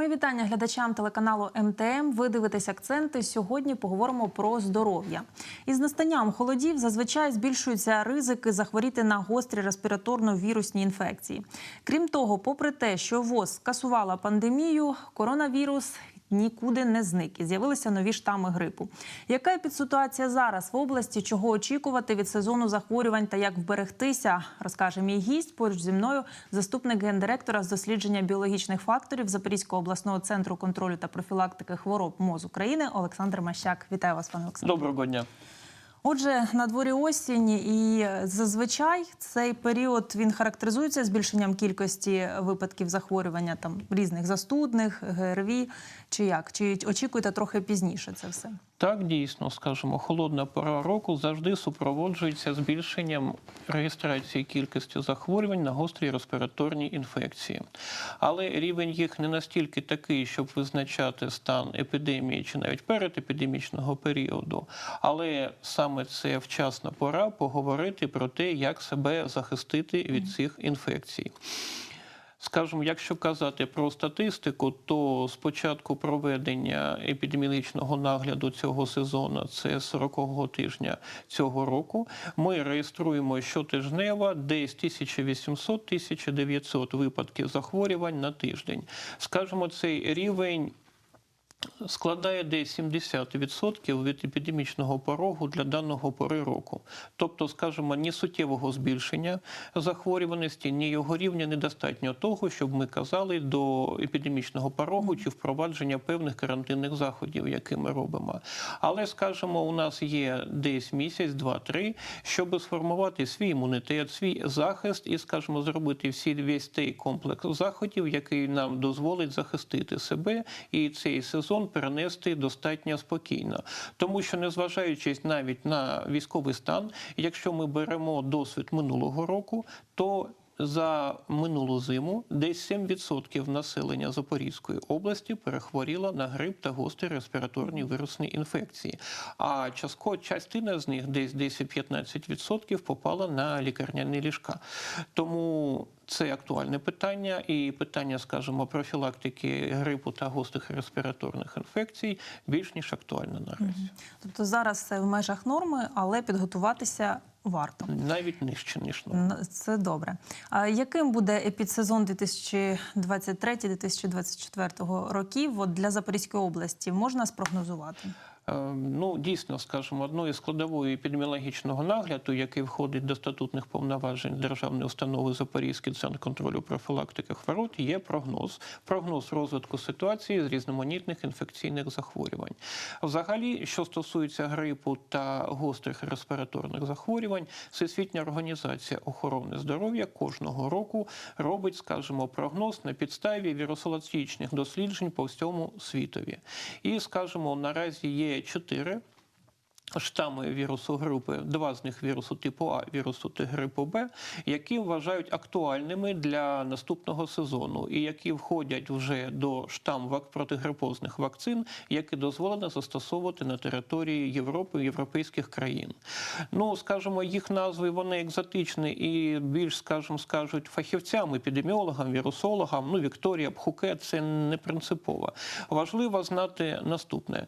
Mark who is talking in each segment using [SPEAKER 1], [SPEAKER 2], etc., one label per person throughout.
[SPEAKER 1] Мої вітання глядачам телеканалу МТМ. Ви дивитесь акценти. Сьогодні поговоримо про здоров'я. Із настанням холодів зазвичай збільшуються ризики захворіти на гострі респіраторно-вірусні інфекції. Крім того, попри те, що ВОЗ скасувала пандемію, коронавірус нікуди не зник і з'явилися нові штами грипу. Яка підситуація зараз в області? Чого очікувати від сезону захворювань та як вберегтися, розкаже мій гість. Поруч зі мною заступник гендиректора з дослідження біологічних факторів Запорізького обласного центру контролю та профілактики хвороб МОЗ України Олександр Мащак. Вітаю вас, пане Олександр.
[SPEAKER 2] Доброго дня.
[SPEAKER 1] Отже, на дворі осінь, і зазвичай цей період він характеризується збільшенням кількості випадків захворювання там різних застудних, ГРВІ. Чи як? Чи очікуєте трохи пізніше це все?
[SPEAKER 2] Так, дійсно, скажімо, холодна пора року завжди супроводжується збільшенням реєстрації кількості захворювань на гострі респіраторні інфекції. Але рівень їх не настільки такий, щоб визначати стан епідемії чи навіть передепідемічного періоду. Але саме це вчасна пора поговорити про те, як себе захистити від цих інфекцій. Скажімо, якщо казати про статистику, то з початку проведення епідеміологічного нагляду цього сезону, це 40-го тижня цього року, ми реєструємо щотижнево десь 1800-1900 випадків захворювань на тиждень. Скажімо, цей рівень. Складає десь 70% від епідемічного порогу для даного пори року. Тобто, скажімо, ні суттєвого збільшення захворюваності, ні його рівня недостатньо того, щоб ми казали до епідемічного порогу чи впровадження певних карантинних заходів, які ми робимо. Але, скажімо, у нас є десь місяць, два-три, щоб сформувати свій імунітет, свій захист і, скажімо, зробити всі весь той комплекс заходів, який нам дозволить захистити себе і цей сезон сезон перенести достатньо спокійно, тому що, незважаючи навіть на військовий стан, якщо ми беремо досвід минулого року, то за минулу зиму десь 7% населення Запорізької області перехворіло на грип та гострі респіраторні вірусні інфекції. А частко частина з них, десь 10-15%, попала на лікарняні ліжка. Тому це актуальне питання, і питання, скажімо, профілактики грипу та гострих респіраторних інфекцій більш ніж актуальне наразі.
[SPEAKER 1] Тобто зараз це в межах норми, але підготуватися варто.
[SPEAKER 2] Навіть нижче ніж норма.
[SPEAKER 1] Це добре. А яким буде епідсезон 2023-2024 років от для Запорізької області? Можна спрогнозувати?
[SPEAKER 2] Ну, дійсно, скажімо, одною складовою епідеміологічного нагляду, який входить до статутних повноважень державної установи Запорізький центр контролю профілактики хвороб, є прогноз. Прогноз розвитку ситуації з різноманітних інфекційних захворювань. Взагалі, що стосується грипу та гострих респіраторних захворювань, Всесвітня організація охорони здоров'я кожного року робить, скажімо, прогноз на підставі вірусологічних досліджень по всьому світові. І, скажімо, наразі є чотири штами вірусу групи, два з них вірусу типу А, вірусу грипу Б, які вважають актуальними для наступного сезону, і які входять вже до штам протигрипозних вакцин, які дозволено застосовувати на території Європи європейських країн. Ну, скажімо, їх назви вони екзотичні і більш, скажімо, скажуть фахівцям, епідеміологам, вірусологам. Ну, Вікторія Пхуке це не принципово. Важливо знати наступне.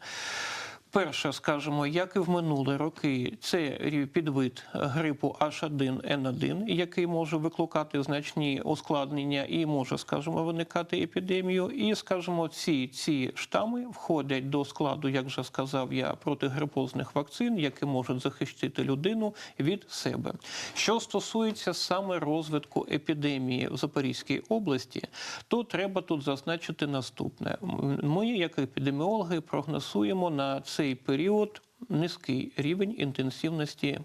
[SPEAKER 2] Перше, скажімо, як і в минулі роки, це підвид грипу H1N1, який може викликати значні ускладнення і може, скажімо, виникати епідемію. І, скажімо, ці ці штами входять до складу, як вже сказав я, протигрипозних вакцин, які можуть захистити людину від себе. Що стосується саме розвитку епідемії в Запорізькій області, то треба тут зазначити наступне: ми, як епідеміологи, прогнозуємо на це цей період низький рівень інтенсивності.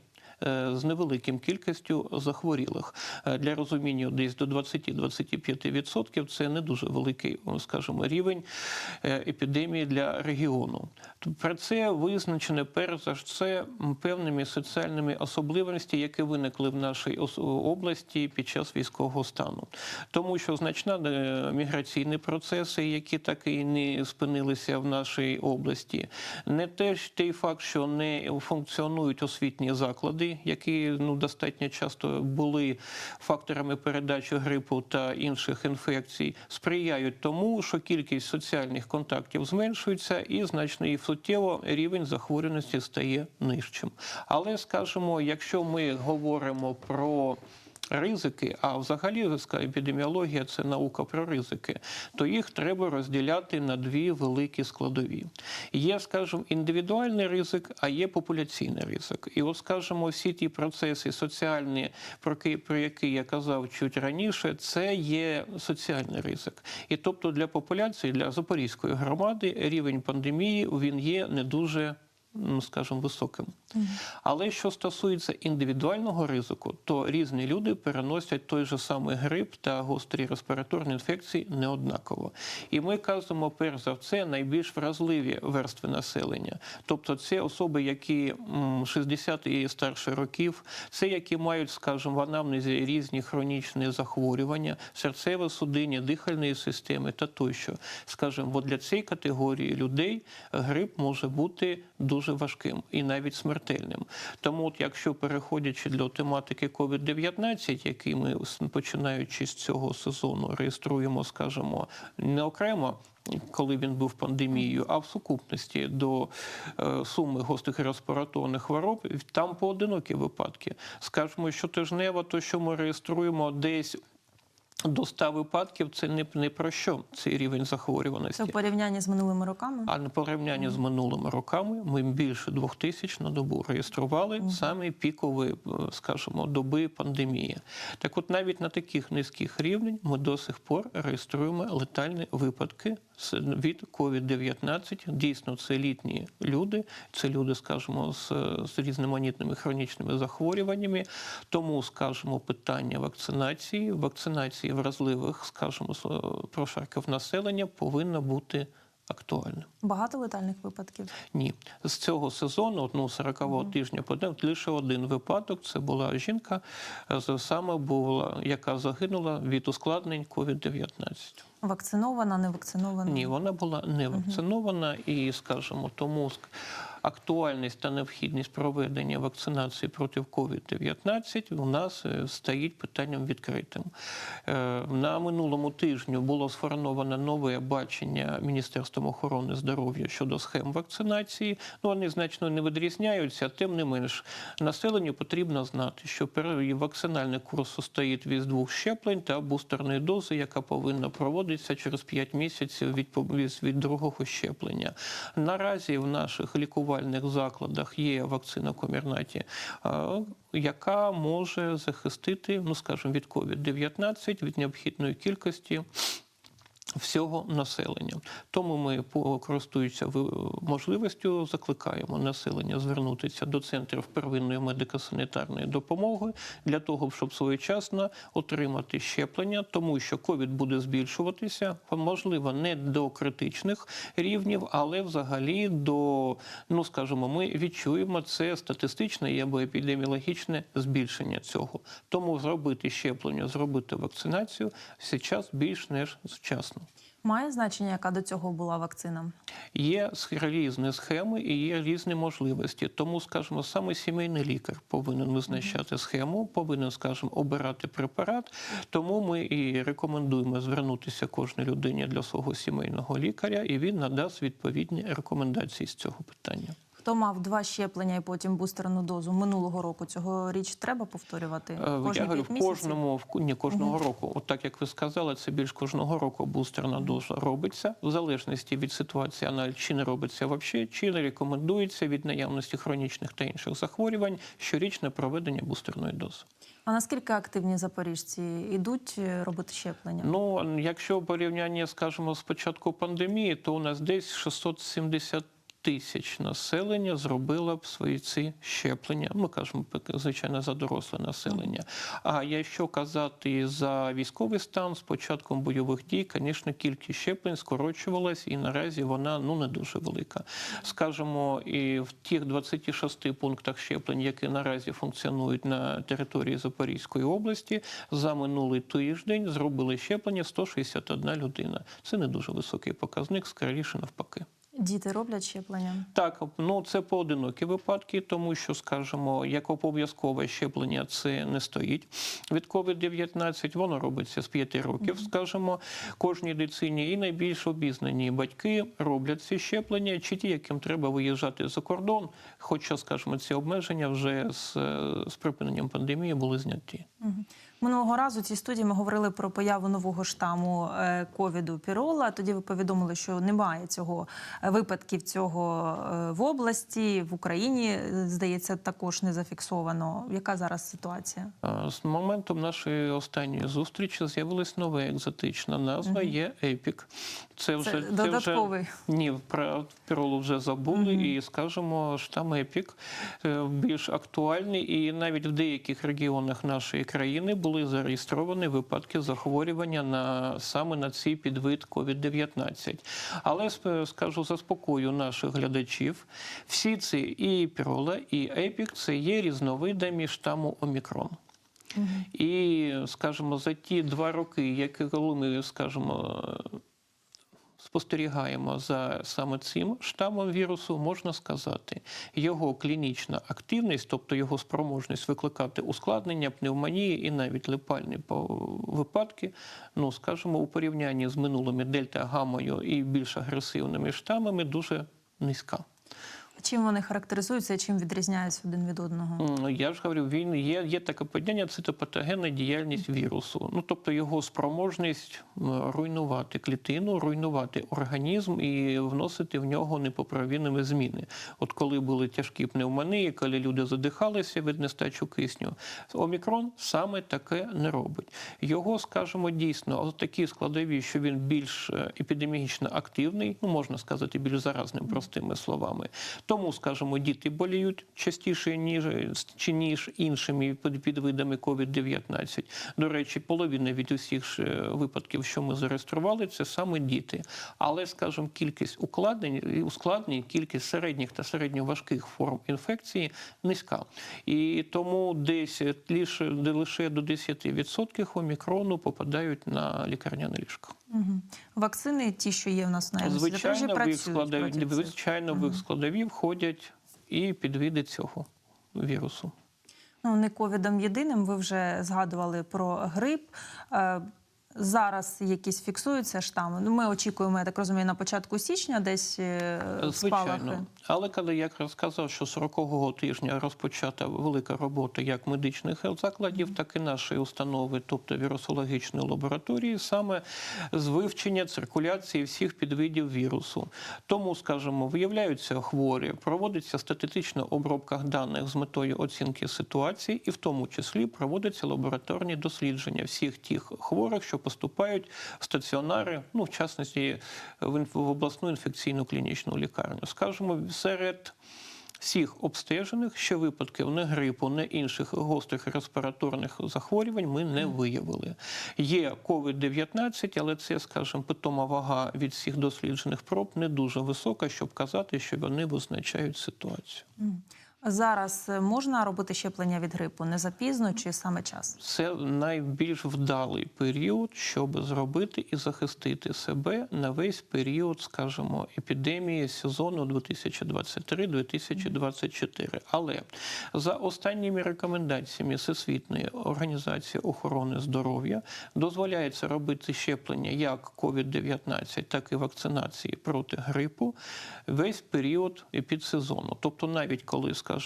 [SPEAKER 2] З невеликим кількістю захворілих для розуміння, десь до 20-25% це не дуже великий, скажімо, рівень епідемії для регіону. Про це визначено перш за все певними соціальними особливостями, які виникли в нашій області під час військового стану, тому що значна міграційні процеси, які так і не спинилися в нашій області, не теж той факт, що не функціонують освітні заклади опади, які ну достатньо часто були факторами передачі грипу та інших інфекцій, сприяють тому, що кількість соціальних контактів зменшується і значно і суттєво рівень захворюваності стає нижчим. Але скажімо, якщо ми говоримо про Ризики, а взагалі епідеміологія це наука про ризики, то їх треба розділяти на дві великі складові. Є, скажімо, індивідуальний ризик, а є популяційний ризик. І от, скажімо, всі ті процеси соціальні, про які, я казав чуть раніше, це є соціальний ризик. І тобто для популяції, для Запорізької громади рівень пандемії він є не дуже скажімо, високим. Але що стосується індивідуального ризику, то різні люди переносять той же самий грип та гострі респіраторні інфекції неоднаково. І ми кажемо, перш за все, найбільш вразливі верстви населення. Тобто це особи, які м, 60 і старше років, це які мають, скажімо, в анамнезі різні хронічні захворювання, серцево-судинні, дихальної системи та тощо. Скажімо, для цієї категорії людей грип може бути дуже важким і навіть смертельним. Тому, от якщо переходячи до тематики COVID-19, який ми починаючи з цього сезону реєструємо, скажімо, не окремо. Коли він був пандемією, а в сукупності до е, суми гострих респіраторних хвороб, там поодинокі випадки. Скажімо, що тижнево, то що ми реєструємо десь до 100 випадків, це не, не про що цей рівень захворюваності.
[SPEAKER 1] Це в порівнянні з минулими роками.
[SPEAKER 2] А на порівнянні з минулими роками ми більше двох тисяч на добу реєстрували саме пікові, е, скажімо, доби пандемії. Так от навіть на таких низьких рівнях ми до сих пор реєструємо летальні випадки від COVID-19. Дійсно, це літні люди, це люди, скажімо, з, з різноманітними хронічними захворюваннями. Тому, скажімо, питання вакцинації, вакцинації вразливих, скажімо, з- прошарків населення повинно бути актуальним.
[SPEAKER 1] Багато летальних випадків.
[SPEAKER 2] Ні, з цього сезону, ну, 40-го тижня подав, лише один випадок. Це була жінка, е, саме була, яка загинула від ускладнень COVID-19.
[SPEAKER 1] Вакцинована, не вакцинована.
[SPEAKER 2] Ні, вона була не вакцинована, і, скажімо, тому актуальність та необхідність проведення вакцинації проти COVID-19 у нас е, стоїть питанням відкритим. Е, На минулому тижню було сформовано нове бачення Міністерством охорони здоров'я щодо схем вакцинації. Ну, вони значно не відрізняються, тим не менш, населенню потрібно знати, що вакцинальний курс состоїть від двох щеплень та бустерної дози, яка повинна проводитися через 5 місяців від, від другого щеплення. Наразі в наших лікувальних закладах є вакцина Комірнаті, яка може захистити, ну скажімо, від COVID-19, від необхідної кількості всього населення. Тому ми, ви- можливістю, закликаємо населення звернутися до центрів первинної медико-санітарної допомоги для того, щоб своєчасно отримати щеплення, тому що ковід буде збільшуватися, можливо, не до критичних рівнів, але взагалі до, ну скажімо, ми відчуємо це статистичне або епідеміологічне збільшення цього. Тому зробити щеплення, зробити вакцинацію зараз більш ніж вчасно.
[SPEAKER 1] Має значення, яка до цього була вакцина?
[SPEAKER 2] Є різні схеми і є різні можливості. Тому, скажімо, саме сімейний лікар повинен визначати схему, повинен, скажімо, обирати препарат. Тому ми і рекомендуємо звернутися кожній людині для свого сімейного лікаря, і він надасть відповідні рекомендації з цього питання.
[SPEAKER 1] Хто мав два щеплення і потім бустерну дозу минулого року, цього річ треба повторювати?
[SPEAKER 2] Е,
[SPEAKER 1] Кожні
[SPEAKER 2] Я говорю, в кожному в ку- ні, кожного року. От так як ви сказали, це більш кожного року бустерна доза робиться в залежності від ситуації, вона чи не робиться взагалі, чи не рекомендується від наявності хронічних та інших захворювань щорічне проведення бустерної дози.
[SPEAKER 1] А наскільки активні запоріжці йдуть е, робити щеплення?
[SPEAKER 2] Ну якщо порівняння, скажімо, з початку пандемії, то у нас десь 670 тисяч населення зробило б свої ці щеплення. Ми кажемо, звичайно, за доросле населення. А якщо казати за військовий стан, з початком бойових дій, звісно, кількість щеплень скорочувалась, і наразі вона ну не дуже велика. Скажімо, і в тих 26 пунктах щеплень, які наразі функціонують на території Запорізької області, за минулий тиждень зробили щеплення 161 людина. Це не дуже високий показник, скоріше навпаки.
[SPEAKER 1] Діти роблять щеплення?
[SPEAKER 2] Так, ну це поодинокі випадки, тому що, скажімо, як обов'язкове щеплення це не стоїть від COVID-19, воно робиться з 5 років, скажімо, кожній дитині. І найбільш обізнані батьки роблять ці щеплення, чи ті, яким треба виїжджати за кордон. Хоча, скажімо, ці обмеження вже з, з припиненням пандемії були зняті.
[SPEAKER 1] Мгм. Минулого разу в цій студії ми говорили про появу нового штаму е, ковіду Пірола. Тоді ви повідомили, що немає цього е, випадків цього е, в області, в Україні, е, здається, також не зафіксовано. Яка зараз ситуація?
[SPEAKER 2] З моментом нашої останньої зустрічі з'явилась нова екзотична назва. Є епік. Це вже
[SPEAKER 1] Це додатковий.
[SPEAKER 2] Вже, ні, про піролу вже забули, і скажімо, штам епік е, більш актуальний, і навіть в деяких регіонах нашої країни були зареєстровані випадки захворювання на саме на цей підвид COVID-19. Але скажу, заспокою наших глядачів. Всі ці і пірола, і епік це є різновидами штаму Омікрон. І, скажімо, за ті два роки, які коли ми, скажімо, спостерігаємо за саме цим штамом вірусу, можна сказати, його клінічна активність, тобто його спроможність викликати ускладнення, пневмонії і навіть липальні випадки, ну скажімо, у порівнянні з минулими дельта-гамою і більш агресивними штамами дуже низька.
[SPEAKER 1] Чим вони характеризуються і чим відрізняються один від одного?
[SPEAKER 2] М, Я ж говорю, він є, є таке поняття цитопатогенна діяльність вірусу. Ну тобто його спроможність руйнувати клітину, руйнувати організм і вносити в нього непоправімі зміни. От коли були тяжкі пневмонії, коли люди задихалися від нестачі кисню, омікрон саме таке не робить. Його, скажімо, дійсно, такі складові, що він більш е, епідеміологічно активний, ну можна сказати, більш заразним простими словами. Тому, скажімо, діти боліють частіше, ніж чи ніж іншими під- підвидами COVID-19. До речі, половина від усіх е, випадків, що ми зареєстрували, це саме діти. Але, скажімо, кількість укладнень, ускладнень, кількість середніх та середньоважких форм інфекції низька. І тому десь лише до 10% омікрону попадають на лікарняне ліжко.
[SPEAKER 1] Угу. Вакцини, ті, що є в нас на
[SPEAKER 2] Звичайно, в їх складові, звичайно, угу. в їх складові входять і підвіди цього вірусу.
[SPEAKER 1] Ну, не ковідом єдиним. Ви вже згадували про грип. Зараз якісь фіксуються штами. Ну, ми очікуємо, я так розумію, на початку січня десь е, спалахи.
[SPEAKER 2] Звичайно. Але коли я якраз сказав, що 40-го тижня розпочата велика робота як медичних закладів, так і нашої установи, тобто вірусологічної лабораторії, саме з вивчення циркуляції всіх підвидів вірусу. Тому, скажімо, виявляються хворі, проводиться статистична обробка даних з метою оцінки ситуації, і в тому числі проводяться лабораторні дослідження всіх тих хворих, що поступають в стаціонари, ну в частності в в обласну інфекційну клінічну лікарню. Скажімо, серед всіх обстежених ще випадків не грипу, не інших гострих респіраторних захворювань ми не виявили. Є COVID-19, але це, скажімо, питома вага від всіх досліджених проб не дуже висока, щоб казати, що вони визначають ситуацію.
[SPEAKER 1] Зараз е, можна робити щеплення від грипу не запізно чи саме час?
[SPEAKER 2] Це найбільш вдалий період, щоб зробити і захистити себе на весь період, скажімо, епідемії сезону 2023-2024. Але за останніми рекомендаціями Всесвітньої організації охорони здоров'я дозволяється робити щеплення як COVID-19, так і вакцинації проти грипу весь період епідсезону. Тобто, навіть коли, скажімо,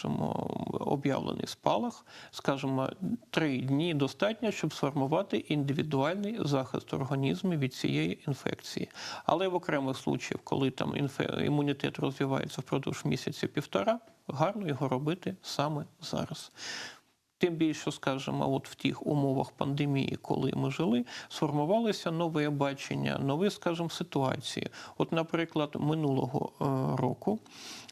[SPEAKER 2] об'явлений спалах, скажімо, три дні достатньо, щоб сформувати індивідуальний захист організму від цієї інфекції. Але в окремих случаях, коли там імунітет розвивається впродовж місяця півтора, гарно його робити саме зараз. Тим більше, скажімо, от в тих умовах пандемії, коли ми жили, сформувалося нове бачення, нові, скажімо, ситуації. От, наприклад, минулого е, року,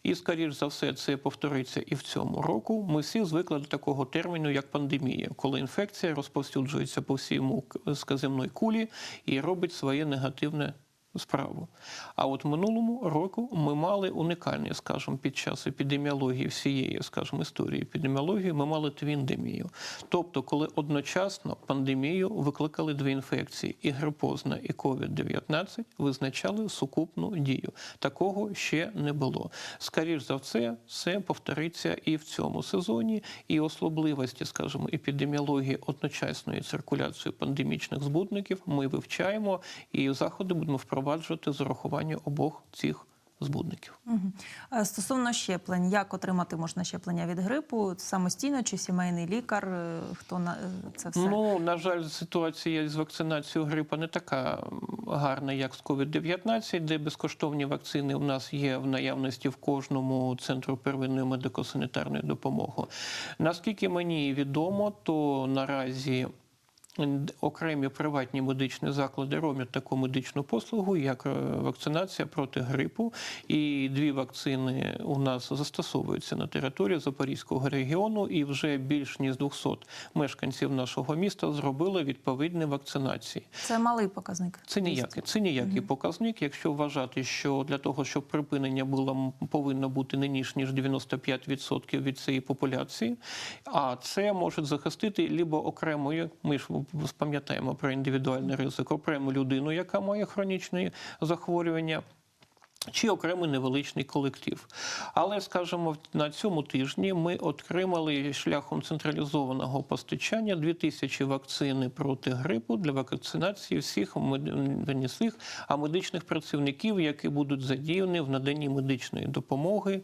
[SPEAKER 2] і, скоріш за все, це повториться і в цьому року. Ми всі звикли до такого терміну, як пандемія, коли інфекція розповсюджується по всьому сказемної кулі і робить своє негативне справу. А от минулому року ми мали унікальні, скажімо, під час епідеміології всієї, скажімо, історії епідеміології, ми мали твіндемію. Тобто, коли одночасно пандемію викликали дві інфекції: і грипозна, і COVID-19 визначали сукупну дію. Такого ще не було. Скоріш за все, все повториться і в цьому сезоні, і особливості, скажімо, епідеміології одночасної циркуляції пандемічних збудників ми вивчаємо і заходи будемо впроваджувати з урахуванням обох цих збудників.
[SPEAKER 1] Стосовно щеплень, як отримати можна щеплення від грипу? Самостійно чи сімейний лікар? Е, Хто на е, це все?
[SPEAKER 2] Ну, на жаль, ситуація з вакцинацією грипа не така гарна, як з COVID-19, де безкоштовні вакцини у нас є в наявності в кожному центру первинної медико-санітарної допомоги. Наскільки мені відомо, то наразі окремі приватні медичні заклади роблять таку медичну послугу, як е, вакцинація проти грипу. І дві вакцини у нас застосовуються на території Запорізького регіону, і вже більш ніж 200 мешканців нашого міста зробили відповідні вакцинації.
[SPEAKER 1] Це малий показник.
[SPEAKER 2] Це ніякий, це ніякий показник, якщо вважати, що для того, щоб припинення було повинно бути не ніж ніж 95% від цієї популяції, а це може захистити либо окремою, ми ж пам'ятаємо про індивідуальний ризик, окрему людину, яка має хронічні захворювання. Чи окремий невеличкий колектив. Але, скажімо, на цьому тижні ми отримали шляхом централізованого постачання 2000 вакцини проти грипу для вакцинації всіх мед- а медичних працівників, які будуть задіяні в наданні медичної допомоги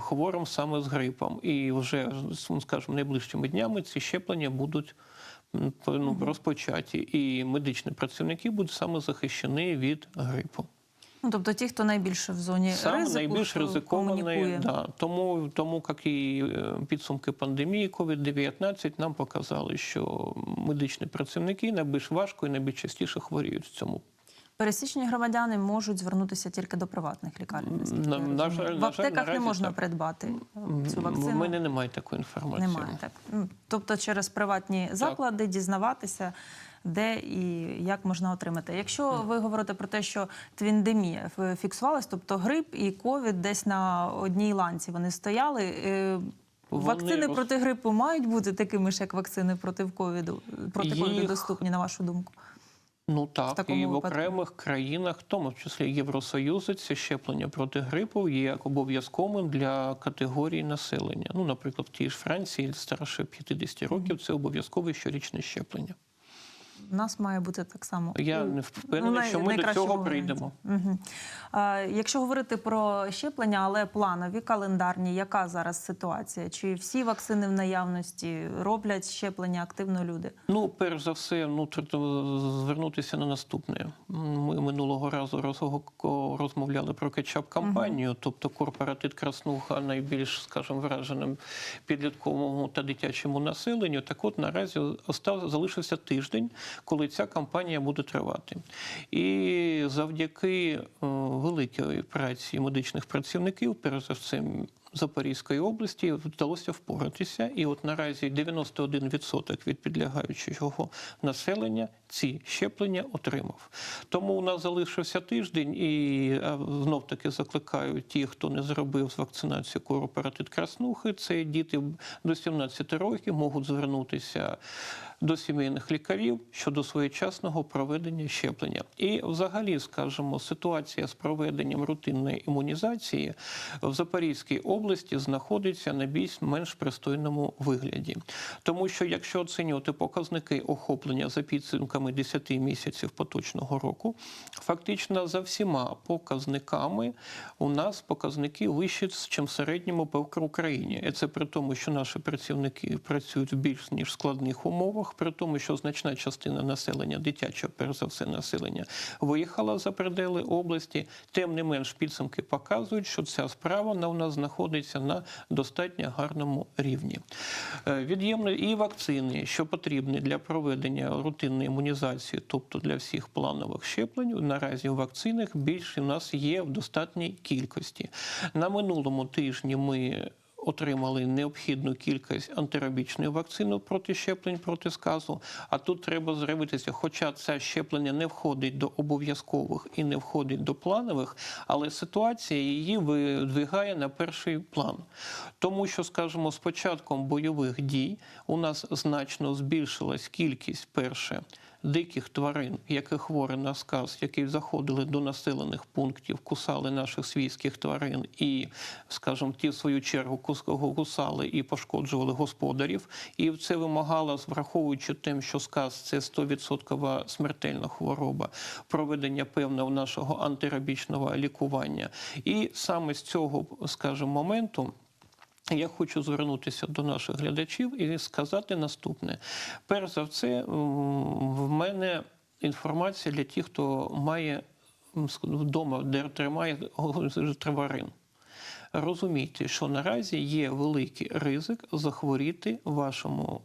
[SPEAKER 2] хворим саме з грипом. І вже, скажімо, найближчими днями ці щеплення будуть ну, розпочаті. І медичні працівники будуть саме захищені від грипу.
[SPEAKER 1] Ну, тобто ті, хто найбільше в зоні
[SPEAKER 2] Саме
[SPEAKER 1] ризику,
[SPEAKER 2] найбільш ризикований, да. тому, тому як і е, підсумки пандемії COVID-19 нам показали, що медичні працівники найбільш важко і найбільш частіше хворіють в цьому.
[SPEAKER 1] Пересічні громадяни можуть звернутися тільки до приватних лікарень.
[SPEAKER 2] На- на жаль-
[SPEAKER 1] в
[SPEAKER 2] на жаль,
[SPEAKER 1] аптеках не можна
[SPEAKER 2] так.
[SPEAKER 1] придбати е, цю
[SPEAKER 2] У мене немає такої інформації.
[SPEAKER 1] Немає так. Ну, Тобто через приватні заклади дізнаватися, де і як можна отримати. Якщо ви говорите про те, що твіндемія фіксувалась, тобто грип і ковід десь на одній ланці вони стояли. е,
[SPEAKER 2] Вони
[SPEAKER 1] Вакцини
[SPEAKER 2] роз-
[SPEAKER 1] проти грипу мають бути такими ж, як вакцини проти ковіду, проти ковіду
[SPEAKER 2] Їх-
[SPEAKER 1] доступні, на вашу думку?
[SPEAKER 2] Ну так,
[SPEAKER 1] такому
[SPEAKER 2] і в
[SPEAKER 1] випадку?
[SPEAKER 2] окремих країнах, в тому числі Євросоюзу, це щеплення проти грипу є як обов'язковим для категорії населення. Ну, наприклад, в тій ж Франції старше 50 років це обов'язкове щорічне щеплення.
[SPEAKER 1] У нас має бути так само.
[SPEAKER 2] Я не
[SPEAKER 1] ну,
[SPEAKER 2] впевнений,
[SPEAKER 1] най-
[SPEAKER 2] що ми до цього прийдемо.
[SPEAKER 1] Угу. Якщо говорити про щеплення, але планові, календарні, яка зараз ситуація? Чи всі вакцини в наявності роблять щеплення активно люди?
[SPEAKER 2] Ну, перш за все, ну звернутися на наступне. Ми минулого разу розмовляли про кетчап-кампанію, тобто корпоратит Краснуха найбільш, скажімо, враженим підлітковому та дитячому населенню. Так от наразі остав залишився тиждень, коли ця кампанія буде тривати. І завдяки е, великій праці медичних працівників, перш за Запорізької області вдалося впоратися, і от наразі 91% від підлягаючого населення ці щеплення отримав. Тому у нас залишився тиждень, і знов таки закликаю ті, хто не зробив з вакцинації корпоратит краснухи. Це діти до 17 років можуть звернутися до сімейних лікарів щодо своєчасного проведення щеплення. І, взагалі, скажімо, ситуація з проведенням рутинної імунізації в Запорізькій області знаходиться на більш-менш пристойному вигляді. Тому що, якщо оцінювати показники охоплення за підсумками 10 місяців поточного року, фактично за всіма показниками у нас показники вищі, ніж в середньому по Україні. Це при тому, що наші працівники працюють в більш ніж складних умовах, при тому, що значна частина населення, дитячого, перш за все, населення, виїхала за предели області. Тим не менш, підсумки показують, що ця справа на- у нас знаходиться на достатньо гарному рівні. Е, Від'ємно і вакцини, що потрібні для проведення рутинної імунізації, тобто для всіх планових щеплень, наразі в вакцинах більше у нас є в достатній кількості. На минулому тижні ми отримали необхідну кількість антирабічної вакцини проти щеплень проти сказу. А тут треба зробитися, хоча це щеплення не входить до обов'язкових і не входить до планових, але ситуація її видвигає на перший план. Тому що, скажімо, з початком бойових дій у нас значно збільшилась кількість перше диких тварин, які хворі на сказ, які заходили до населених пунктів, кусали наших свійських тварин і, скажімо, ті в свою чергу кусали і пошкоджували господарів. І це вимагало, враховуючи тим, що сказ це 100% смертельна хвороба, проведення певного нашого антирабічного лікування. І саме з цього, скажімо, моменту. Я хочу звернутися до наших глядачів і сказати наступне: перш за все, в мене інформація для тих, хто має вдома, де тримає тварин. Розумійте, що наразі є великий ризик захворіти вашому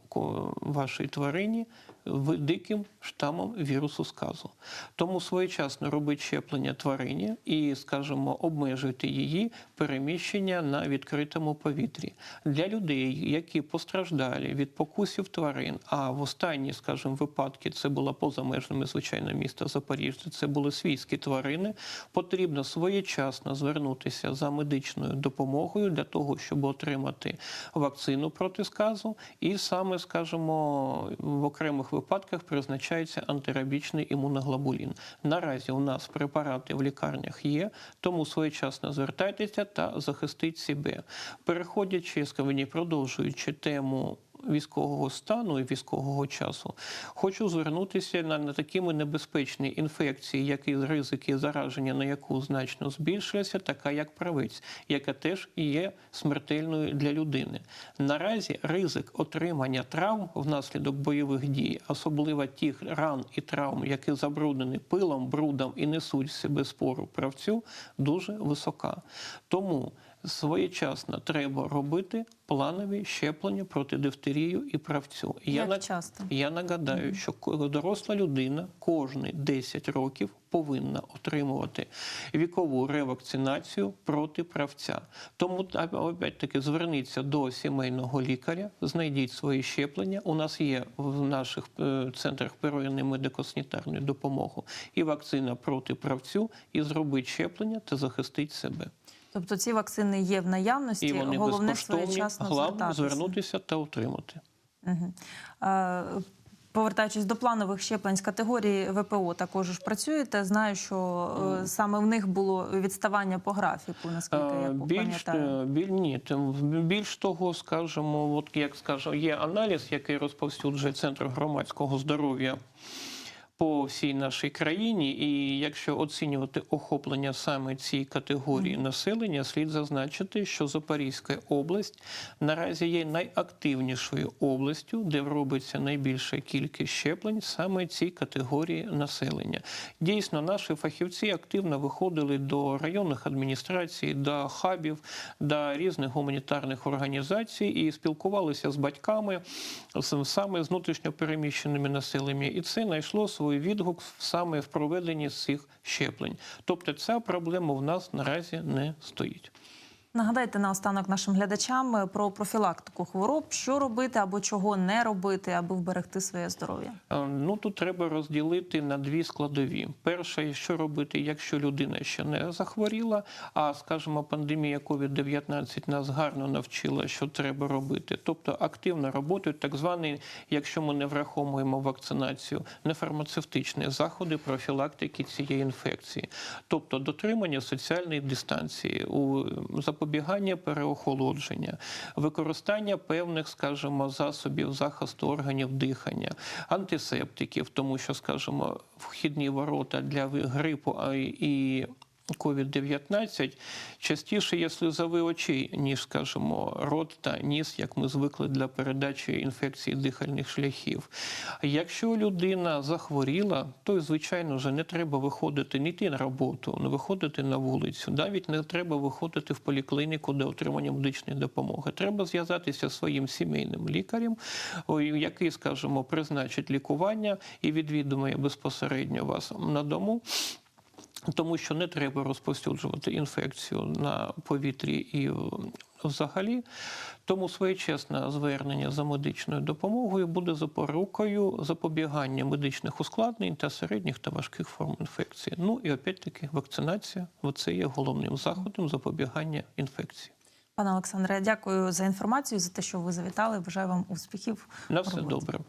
[SPEAKER 2] вашій тварині диким штамом вірусу сказу. Тому своєчасно робити щеплення тварині і, скажімо, обмежуйте її переміщення на відкритому повітрі. Для людей, які постраждалі від покусів тварин, а в останні, скажімо, випадки це було поза межами звичайно міста Запоріжжя, це були свійські тварини, потрібно своєчасно звернутися за медичною допомогою для того, щоб отримати вакцину проти сказу, і саме, скажімо, в окремих випадках призначається антирабічний імуноглобулін. Наразі у нас препарати в лікарнях є, тому своєчасно звертайтеся та захистіть себе. Переходячи, скажімо, продовжуючи тему військового стану і військового часу, хочу звернутися на, на такими небезпечні інфекції, як і ризики зараження, на яку значно збільшилася, така як правець, яка теж є смертельною для людини. Наразі ризик отримання травм внаслідок бойових дій, особливо тих ран і травм, які забруднені пилом, брудом і несуть себе спору правцю, дуже висока. Тому своєчасно треба робити планові щеплення проти дифтерію і правцю.
[SPEAKER 1] Як
[SPEAKER 2] на-
[SPEAKER 1] часто?
[SPEAKER 2] я нагадаю, що доросла людина кожні 10 років повинна отримувати вікову ревакцинацію проти правця. Тому опять-таки зверніться до сімейного лікаря, знайдіть свої щеплення. У нас є в наших е, центрах первинної медико-санітарної допомоги і вакцина проти правцю, і зробіть щеплення та захистить себе.
[SPEAKER 1] Тобто ці вакцини є в наявності,
[SPEAKER 2] І вони
[SPEAKER 1] головне своєчасно звертатися.
[SPEAKER 2] звернутися та отримати.
[SPEAKER 1] Мгм. Е, Повертаючись до планових щеплень з категорії ВПО, також ж працюєте. Знаю, що е, саме в них було відставання по графіку, наскільки я
[SPEAKER 2] Е, Більш,
[SPEAKER 1] пам'ятаю.
[SPEAKER 2] біль, ні, більш того, скажімо, от як скажу, є аналіз, який розповсюджує Центр громадського здоров'я по всій нашій країні, і якщо оцінювати охоплення саме цієї категорії населення, слід зазначити, що Запорізька область наразі є найактивнішою областю, де робиться найбільша кількість щеплень саме цій категорії населення. Дійсно, наші фахівці активно виходили до районних адміністрацій, до хабів, до різних гуманітарних організацій і спілкувалися з батьками саме з внутрішньопереміщеними населеннями. І це знайшло свій відгук саме в проведенні цих щеплень. Тобто ця проблема в нас наразі не стоїть.
[SPEAKER 1] Нагадайте наостанок нашим глядачам е, про профілактику хвороб, що робити або чого не робити, аби вберегти своє здоров'я.
[SPEAKER 2] Е, Ну тут треба розділити на дві складові. Перше, що робити, якщо людина ще не захворіла, а скажімо, пандемія COVID-19 нас гарно навчила, що треба робити. Тобто активно роботи, так звані, якщо ми не враховуємо вакцинацію, нефармацевтичні заходи профілактики цієї інфекції, тобто дотримання соціальної дистанції, у запобігання переохолодження, використання певних, скажімо, засобів захисту органів дихання, антисептиків, тому що, скажімо, вхідні ворота для грипу і COVID-19 частіше є сльозові очі, ніж, скажімо, рот та ніс, як ми звикли для передачі інфекції дихальних шляхів. Якщо людина захворіла, то, звичайно, вже не треба виходити, не йти на роботу, не виходити на вулицю. Навіть не треба виходити в поліклініку для отримання медичної допомоги. Треба зв'язатися зі своїм сімейним лікарем, який, скажімо, призначить лікування і відвідує безпосередньо вас на дому. Тому що не треба розповсюджувати інфекцію на повітрі і взагалі. Тому своєчасне звернення за медичною допомогою буде запорукою запобігання медичних ускладнень та середніх та важких форм інфекції. Ну і опять-таки вакцинація це є головним заходом запобігання інфекції.
[SPEAKER 1] Пане Олександре, дякую за інформацію, за те, що ви завітали. Бажаю вам успіхів.
[SPEAKER 2] На все
[SPEAKER 1] роботі.
[SPEAKER 2] добре.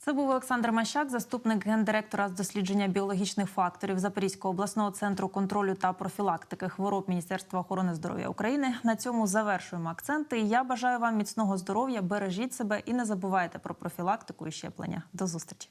[SPEAKER 1] Це був Олександр Мащак, заступник гендиректора з дослідження біологічних факторів Запорізького обласного центру контролю та профілактики хвороб Міністерства охорони здоров'я України. На цьому завершуємо акценти. Я бажаю вам міцного здоров'я, бережіть себе і не забувайте про профілактику і щеплення. До зустрічі.